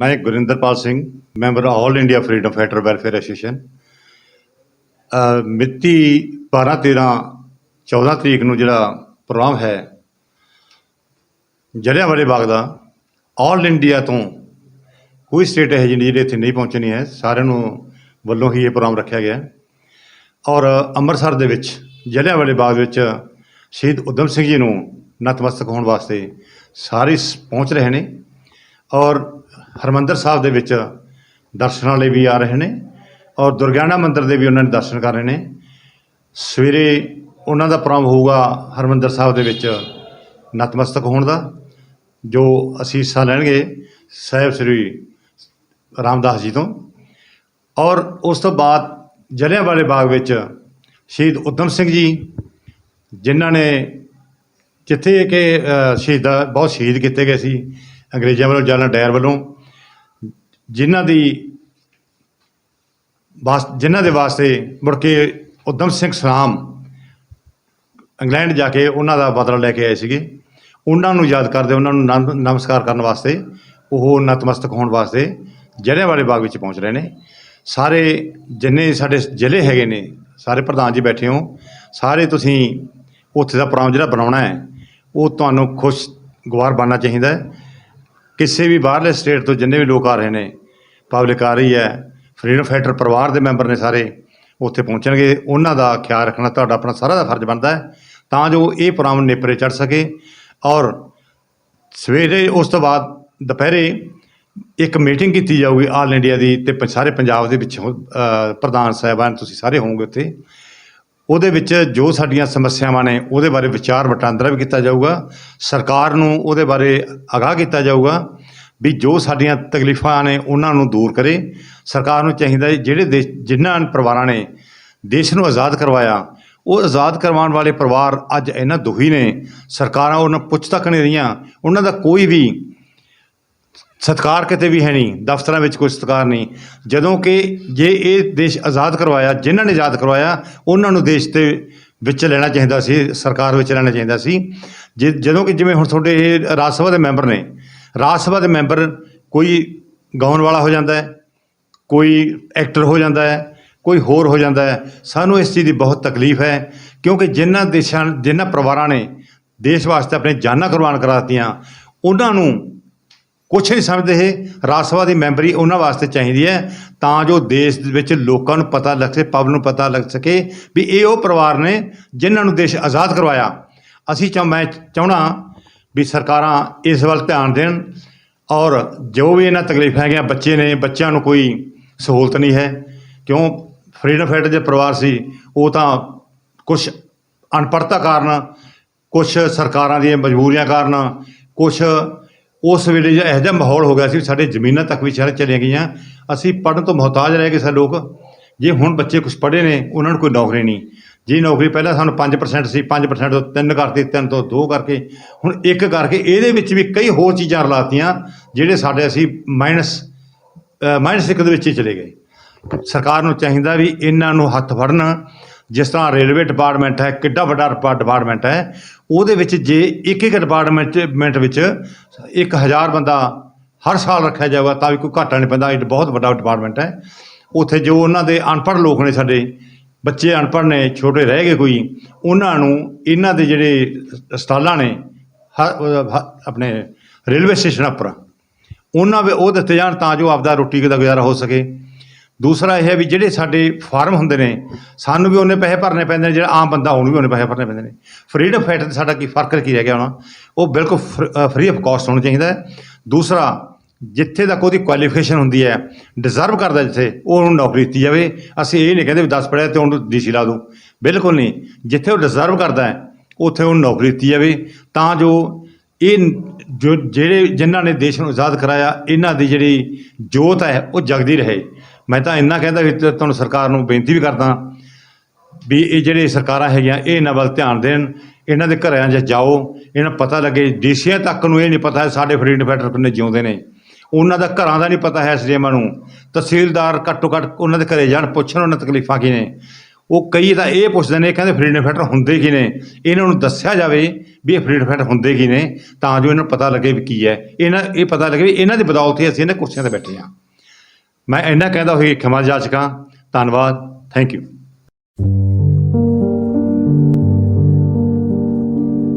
ਮੈਂ Gurinderpal Singh, member all India freedom fighter welfare association ਮਿਤੀ 12 13 14 ਤਰੀਕ ਨੂੰ ਜਿਹੜਾ ਪ੍ਰੋਗਰਾਮ ਹੈ, ਜਲਿਆਂਵਾਲੇ ਬਾਗ ਦਾ ਆਲ ਇੰਡੀਆ ਤੋਂ ਕੋਈ ਸਟੇਟ ਹੈ ਜਿਹੜੀ ਜਿਹੜੇ ਇੱਥੇ ਨਹੀਂ ਪਹੁੰਚਣੀ ਹੈ, ਸਾਰਿਆਂ ਨੂੰ ਵੱਲੋਂ ਹੀ ਇਹ ਪ੍ਰੋਗਰਾਮ ਰੱਖਿਆ ਗਿਆ। ਔਰ ਅੰਮ੍ਰਿਤਸਰ ਦੇ ਵਿੱਚ, ਜਲਿਆਂਵਾਲੇ ਬਾਗ ਵਿੱਚ ਸ਼ਹੀਦ ਉਦਮ ਸਿੰਘ ਜੀ ਨੂੰ ਨਤਮਸਤਕ ਹੋਣ ਵਾਸਤੇ ਸਾਰੇ ਸ- ਪਹੁੰਚ ਰਹੇ ਨੇ। ਔਰ ਹਰਮੰਦਰ ਸਾਹਿਬ ਦੇ ਵਿੱਚ ਦਰਸ਼ਨਾਂ ਲਈ ਵੀ ਆ ਰਹੇ ਨੇ ਔਰ ਦੁਰਗਿਆਣਾ ਮੰਦਿਰ ਦੇ ਵੀ ਉਹਨਾਂ ਨੇ ਦਰਸ਼ਨ ਕਰ ਰਹੇ ਨੇ। ਸਵੇਰੇ ਉਹਨਾਂ ਦਾ ਪ੍ਰੋਗਰਾਮ ਹੋਊਗਾ ਹਰਮੰਦਰ ਸਾਹਿਬ ਦੇ ਵਿੱਚ ਨਤਮਸਤਕ ਹੋਣ ਦਾ ਜੋ ਅਸੀਂ ਹਿੱਸਾ ਲੈਣਗੇ ਸਾਹਿਬ ਸ੍ਰੀ ਰਾਮਦਾਸ ਜੀ ਤੋਂ। ਔਰ ਉਸ ਤੋਂ ਬਾਅਦ ਜਲਿਆਂਵਾਲੇ ਬਾਗ ਵਿੱਚ ਸ਼ਹੀਦ ਉਦਮ ਸਿੰਘ ਜੀ ਜਿਨ੍ਹਾਂ ਨੇ ਜਿੱਥੇ ਕਿ ਅ, ਸ਼ਹੀਦਾਂ ਬਹੁਤ ਸ਼ਹੀਦ ਕੀਤੇ ਗਏ ਸੀ ਅੰਗਰੇਜ਼ਾਂ ਵੱਲੋਂ ਜਨਰਲ ਡਾਇਰ ਵੱਲੋਂ। ਜਿਨ੍ਹਾਂ ਦੀ ਵਾਸ, ਜਿਨ੍ਹਾਂ ਦੇ ਵਾਸਤੇ ਮੁੜ ਕੇ ਉਦਮ ਸਿੰਘ ਸਲਾਮ ਇੰਗਲੈਂਡ ਜਾ ਕੇ ਉਹਨਾਂ ਦਾ ਬਦਲਾ ਲੈ ਕੇ ਆਏ ਸੀਗੇ। ਉਹਨਾਂ ਨੂੰ ਯਾਦ ਕਰਦੇ, ਉਹਨਾਂ ਨੂੰ ਨਮਸਕਾਰ ਕਰਨ ਵਾਸਤੇ, ਉਹ ਨਤਮਸਤਕ ਹੋਣ ਵਾਸਤੇ ਜਲਿਆਂਵਾਲੇ ਬਾਗ ਵਿੱਚ ਪਹੁੰਚ ਰਹੇ ਨੇ। ਸਾਰੇ ਜਿੰਨੇ ਸਾਡੇ ਜ਼ਿਲ੍ਹੇ ਹੈਗੇ ਨੇ, ਸਾਰੇ ਪ੍ਰਧਾਨ ਜੀ ਬੈਠੇ ਹੋ, ਸਾਰੇ ਤੁਸੀਂ ਉੱਥੇ ਦਾ ਪ੍ਰੋਗਰਾਮ ਜਿਹੜਾ ਬਣਾਉਣਾ ਹੈ, ਉਹ ਤੁਹਾਨੂੰ ਖੁਸ਼ ਗਵਾਰ ਬਣਨਾ ਚਾਹੀਦਾ ਹੈ। ਕਿਸੇ ਵੀ ਬਾਹਰਲੇ ਸਟੇਟ ਤੋਂ ਜਿੰਨੇ ਵੀ ਲੋਕ ਆ ਰਹੇ ਨੇ ਪਬਲਿਕ ਆ ਰਹੀ ਹੈ ਫਰੀडम ਫਾਈਟਰ ਪਰਿਵਾਰ ਦੇ ਮੈਂਬਰ ਨੇ ਸਾਰੇ ਉੱਥੇ ਪਹੁੰਚਣਗੇ, ਉਹਨਾਂ ਦਾ ਖਿਆਲ ਰੱਖਣਾ ਤੁਹਾਡਾ ਆਪਣਾ ਸਾਰਾ ਦਾ ਫਰਜ਼ ਬਣਦਾ ਹੈ, ਤਾਂ ਜੋ ਇਹ ਪ੍ਰੋਗਰਾਮ ਨੇਪਰੇ ਚੜ ਸਕੇ। ਔਰ ਸਵੇਰੇ ਉਸ ਤੋਂ ਬਾਅਦ ਦੁਪਹਿਰੇ ਇੱਕ ਮੀਟਿੰਗ ਕੀਤੀ ਜਾਊਗੀ ਆਲ ਇੰਡੀਆ ਦੀ ਤੇ ਪ- ਸਾਰੇ ਪੰਜਾਬ ਦੇ ਵਿੱਚ ਹੋ- ਪ੍ਰਧਾਨ ਸਾਹਿਬਾਨ ਤੁਸੀਂ ਸਾਰੇ ਹੋਵੋਗੇ ਉੱਥੇ। ਉਹਦੇ ਵਿੱਚ ਜੋ ਸਾਡੀਆਂ ਸਮੱਸਿਆਵਾਂ ਨੇ ਉਹਦੇ ਬਾਰੇ ਵਿਚਾਰ ਵਟਾਂਦਰਾ ਵੀ ਕੀਤਾ ਜਾਊਗਾ, ਸਰਕਾਰ ਨੂੰ ਉਹਦੇ ਬਾਰੇ ਆਗਾਹ ਕੀਤਾ ਜਾਊਗਾ। ਵੀ ਜੋ ਸਾਡੀਆਂ ਤਕਲੀਫਾਂ ਨੇ ਉਹਨਾਂ ਨੂੰ ਦੂਰ ਕਰੇ। ਸਰਕਾਰ ਨੂੰ ਚਾਹੀਦਾ ਹੈ ਜਿਹੜੇ ਦੇਸ਼, ਜਿਨ੍ਹਾਂ ਪਰਿਵਾਰਾਂ ਨੇ ਦੇਸ਼ ਨੂੰ ਆਜ਼ਾਦ ਕਰਵਾਇਆ, ਉਹ ਆਜ਼ਾਦ ਕਰਵਾਉਣ ਵਾਲੇ ਪਰਿਵਾਰ ਅੱਜ ਇੰਨਾ ਦੁਖੀ ਨੇ। ਸਰਕਾਰਾਂ ਉਹਨਾਂ ਪੁੱਛ ਤੱਕ ਨਹੀਂ ਰਹੀਆਂ। ਉਹਨਾਂ ਦਾ ਕੋਈ ਵੀ ਸਤਕਾਰ ਕਿਤੇ ਵੀ ਹੈ ਨਹੀਂ। ਦਫ਼ਤਰਾਂ ਵਿੱਚ ਕੋਈ ਸਤਕਾਰ ਨਹੀਂ। ਜਦੋਂ ਕਿ ਜੇ ਇਹ ਦੇਸ਼ ਆਜ਼ਾਦ ਕਰਵਾਇਆ, ਜਿਨ੍ਹਾਂ ਨੇ ਆਜ਼ਾਦ ਕਰਵਾਇਆ, ਉਹਨਾਂ ਨੂੰ ਦੇਸ਼ ਦੇ ਵਿੱਚ ਲੈਣਾ ਚਾਹੀਦਾ ਸੀ, ਸਰਕਾਰ ਵਿੱਚ ਲੈਣਾ ਚਾਹੀਦਾ ਸੀ। ਜੇ, ਜਦੋਂ ਕਿ ਜਿਵੇਂ ਹੁਣ ਤੁਹਾਡੇ ਇਹ ਰਾਜ ਸਭਾ ਦੇ ਮੈਂਬਰ ਨੇ ਰਾਜ ਸਭਾ ਦੇ ਮੈਂਬਰ ਕੋਈ ਗਾਉਣ ਵਾਲਾ ਹੋ ਜਾਂਦਾ ਹੈ, ਕੋਈ ਐਕਟਰ ਹੋ ਜਾਂਦਾ ਹੈ, ਕੋਈ ਹੋਰ ਹੋ ਜਾਂਦਾ ਹੈ, ਸਾਨੂੰ ਇਸ ਚੀਜ਼ ਦੀ ਬਹੁਤ ਤਕਲੀਫ ਹੈ, ਕਿਉਂਕਿ ਜਿਨ੍ਹਾਂ ਦੇਸ਼ਾਂ, ਜਿਨ੍ਹਾਂ ਪਰਿਵਾਰਾਂ ਨੇ ਦੇਸ਼ ਵਾਸਤੇ ਆਪਣੇ ਜਾਨਾਂ ਕੁਰਬਾਨ ਕਰਾ ਦਿੱਤੀਆਂ, ਉਹਨਾਂ ਨੂੰ ਕੁਛ ਨਹੀਂ ਸਮਝਦੇ ਇਹ, ਰਾਜ ਸਭਾ ਦੀ ਮੈਂਬਰੀ ਉਹਨਾਂ ਵਾਸਤੇ ਚਾਹੀਦੀ ਹੈ, ਤਾਂ ਜੋ ਦੇਸ਼ ਦੇ ਵਿੱਚ ਲੋਕਾਂ ਨੂੰ ਪਤਾ ਲੱਗ ਸਕੇ, ਪਬਲਿਕ ਨੂੰ ਪਤਾ ਲੱਗ ਸਕੇ ਵੀ ਇਹ ਉਹ ਪਰਿਵਾਰ ਨੇ ਜਿਨ੍ਹਾਂ ਨੂੰ ਦੇਸ਼ ਆਜ਼ਾਦ ਕਰਵਾਇਆ। ਅਸੀਂ ਚਾਹ, ਮੈਂ ਚਾਹਣਾ ਵੀ ਸਰਕਾਰਾਂ ਇਸ ਵੱਲ ਧਿਆਨ ਦੇਣ ਔਰ ਜੋ ਵੀ ਇਹਨਾਂ ਤਕਲੀਫਾਂ ਹੈਗੀਆਂ ਬੱਚੇ ਨੇ, ਬੱਚਿਆਂ ਨੂੰ ਕੋਈ ਸਹੂਲਤ ਨਹੀਂ ਹੈ, ਕਿਉਂ ਫਰੀडम ਫਾਈਟਰ ਦੇ ਪਰਿਵਾਰ ਸੀ, ਉਹ ਤਾਂ ਕੁਝ ਅਨਪੜ੍ਹਤਾ ਕਾਰਨ ਕੁਝ ਸਰਕਾਰਾਂ ਦੀਆਂ ਮਜਬੂਰੀਆਂ ਕਾਰਨ ਕੁਝ ਉਸ ਵੇਲੇ ਜਿਹਾ ਇਹੋ ਜਿਹਾ ਮਾਹੌਲ ਹੋ ਗਿਆ ਸੀ ਸਾਡੇ ਜ਼ਮੀਨਾਂ ਤੱਕ ਵੀ ਸ਼ਹਿਰ ਚਲੀਆਂ ਗਈਆਂ। ਅਸੀਂ ਪੜ੍ਹਨ ਤੋਂ ਮੁਹਤਾਜ ਰਹਿ ਗਏ ਸਾਰੇ ਲੋਕ। ਜੇ ਹੁਣ ਬੱਚੇ ਕੁਝ ਪੜ੍ਹੇ ਨੇ, ਉਹਨਾਂ ਨੂੰ ਕੋਈ ਨੌਕਰੀ ਨਹੀਂ। ਜੀ ਨੌਕਰੀ ਪਹਿਲਾਂ ਸਾਨੂੰ 5% ਸੀ 5% ਤੋਂ 3 ਕਰਤੀ 3 ਤੋਂ 2 ਕਰਕੇ। ਹੁਣ 1 ਕਰਕੇ ਇਹਦੇ ਵਿੱਚ ਵੀ ਕਈ ਹੋਰ ਚੀਜ਼ਾਂ ਰਲਾਤੀਆਂ, ਜਿਹੜੇ ਸਾਡੇ ਅਸੀਂ ਮਾਈਨਸ ਮਾਈਨਸ ਇੱਕ ਦੇ ਵਿੱਚ ਹੀ ਚਲੇ ਗਏ। ਸਰਕਾਰ ਨੂੰ ਚਾਹੀਦਾ ਵੀ ਇਹਨਾਂ ਨੂੰ ਹੱਥ ਫੜਨ। ਜਿਸ ਤਰ੍ਹਾਂ ਰੇਲਵੇ ਡਿਪਾਰਟਮੈਂਟ ਹੈ, ਕਿੱਡਾ ਵੱਡਾ ਡਿਪਾਰਟਮੈਂਟ ਹੈ, ਉਹਦੇ ਵਿੱਚ ਜੇ ਇੱਕ ਇੱਕ ਡਿਪਾਰਟਮੈਂਟ ਮਿੰਟ ਵਿੱਚ 1000 ਬੰਦਾ ਹਰ ਸਾਲ ਰੱਖਿਆ ਜਾਊਗਾ, ਤਾਂ ਵੀ ਕੋਈ ਘਾਟਾ ਨਹੀਂ ਪੈਂਦਾ। ਇਹ ਬਹੁਤ ਵੱਡਾ ਡਿਪਾਰਟਮੈਂਟ ਹੈ। ਉੱਥੇ ਜੋ ਉਹਨਾਂ ਦੇ ਅਨਪੜ੍ਹ ਲੋਕ ਨੇ ਸਾਡੇ ਬੱਚੇ ਅਨਪੜ੍ਹ ਨੇ, ਛੋਟੇ ਰਹਿ ਗਏ ਕੋਈ, ਉਹਨਾਂ ਨੂੰ ਇਹਨਾਂ ਦੇ ਜਿਹੜੇ ਸਟਾਲਾਂ ਨੇ, ਹ- ਆਪਣੇ ਰੇਲਵੇ ਸਟੇਸ਼ਨ ਉੱਪਰ, ਉਹਨਾਂ ਵੇ ਉਹ ਦਿੱਤੇ ਜਾਣ ਤਾਂ ਜੋ ਆਪਦਾ ਰੋਟੀ ਦਾ ਗੁਜ਼ਾਰਾ ਹੋ ਸਕੇ। ਦੂਸਰਾ ਇਹ ਹੈ ਵੀ ਜਿਹੜੇ ਸਾਡੇ ਫਾਰਮ ਹੁੰਦੇ ਨੇ, ਸਾਨੂੰ ਵੀ ਉਹਨੇ ਪੈਸੇ ਭਰਨੇ ਪੈਂਦੇ ਨੇ, ਜਿਹੜਾ ਆਮ ਬੰਦਾ ਉਹਨੂੰ ਵੀ ਉਹਨੇ ਪੈਸੇ ਭਰਨੇ ਪੈਂਦੇ ਨੇ। ਫਰੀडम ਫਾਈਟਰ ਤੇ ਸਾਡਾ ਕੀ ਫ਼ਰਕ ਕੀ ਰਹਿ ਗਿਆ ਹੋਣਾ? ਉਹ ਬਿਲਕੁਲ ਫਰੀ ਆਫ ਕਾਸਟ ਹੋਣਾ ਚਾਹੀਦਾ ਦੂਸਰਾ ਜਿੱਥੇ ਤੱਕ ਉਹਦੀ ਕੁਆਲੀਫਿਕੇਸ਼ਨ ਹੁੰਦੀ ਹੈ ਡਿਜ਼ਰਵ ਕਰਦਾ ਜਿੱਥੇ, ਉਹ ਉਹਨੂੰ ਨੌਕਰੀ ਦਿੱਤੀ ਜਾਵੇ। ਅਸੀਂ ਇਹ ਨਹੀਂ ਕਹਿੰਦੇ ਵੀ 10 ਪੜ੍ਹਿਆ ਤੇ ਉਹਨੂੰ ਡੀਸੀ ਲਾ ਦੂੰ ਬਿਲਕੁਲ ਨਹੀਂ। ਜਿੱਥੇ ਉਹ ਡਿਜ਼ਰਵ ਕਰਦਾ ਹੈ, ਉੱਥੇ ਉਹਨੂੰ ਨੌਕਰੀ ਦਿੱਤੀ ਜਾਵੇ। ਤਾਂ ਜੋ ਇਹ ਜੋ ਜਿਹੜੇ ਜਿਨ੍ਹਾਂ ਨੇ ਦੇਸ਼ ਨੂੰ ਆਜ਼ਾਦ ਕਰਾਇਆ, ਇਹਨਾਂ ਦੀ ਜਿਹੜੀ ਜੋਤ ਹੈ, ਉਹ ਜਗਦੀ ਰਹੇ। ਮੈਂ ਤਾਂ ਇੰਨਾ ਕਹਿੰਦਾ ਵੀ ਤੁਹਾਨੂੰ ਸਰਕਾਰ ਨੂੰ ਬੇਨਤੀ ਵੀ ਕਰਦਾ ਵੀ ਇਹ ਜਿਹੜੇ ਸਰਕਾਰਾਂ ਹੈਗੀਆਂ, ਇਹ ਇਹਨਾਂ ਵੱਲ ਧਿਆਨ ਦੇਣ। ਇਹਨਾਂ ਦੇ ਘਰਾਂ 'ਚ ਜਾਓ। ਇਹਨਾਂ ਨੂੰ ਪਤਾ ਲੱਗੇ, ਡੀਸੀਆਂ ਤੱਕ ਨੂੰ ਇਹ ਨਹੀਂ ਪਤਾ ਸਾਡੇ ਫਰੀडम ਫਾਈਟਰ ਕਿੰਨੇ ਜਿਉਂਦੇ ਨੇ। ਉਹਨਾਂ ਦਾ ਘਰਾਂ ਦਾ ਨਹੀਂ ਪਤਾ ਹੈ ਸਜੇਮਾ ਨੂੰ। ਤਹਿਸੀਲਦਾਰ ਘੱਟੋ ਘੱਟ ਉਹਨਾਂ ਦੇ ਘਰੇ ਜਾਣ, ਪੁੱਛਣ ਉਹਨਾਂ ਤਕਲੀਫਾਂ ਕੀ ਨੇ। ਉਹ ਕਈ ਤਾਂ ਇਹ ਪੁੱਛਦੇ ਨੇ, ਕਹਿੰਦੇ ਫਰੀडम ਫਾਈਟਰ ਹੁੰਦੇ ਕੀ ਨੇ? ਇਹਨਾਂ ਨੂੰ ਦੱਸਿਆ ਜਾਵੇ ਵੀ ਇਹ ਫਰੀडम ਫਾਈਟਰ ਹੁੰਦੇ ਕੀ ਨੇ, ਤਾਂ ਜੋ ਇਹਨਾਂ ਨੂੰ ਪਤਾ ਲੱਗੇ ਵੀ ਕੀ ਹੈ। ਇਹਨਾਂ, ਇਹ ਪਤਾ ਲੱਗੇ ਵੀ ਇਹਨਾਂ ਦੀ ਬਦੌਲਤ ਹੀ ਅਸੀਂ ਇਹਨਾਂ ਕੁਰਸੀਆਂ ਤੇ ਬੈਠੇ ਹਾਂ। ਮੈਂ ਇੰਨਾ ਕਹਿੰਦਾ ਹੋਈ ਖਿਮਾ ਜਾ ਚੁੱਕਾ ਧੰਨਵਾਦ। Thank you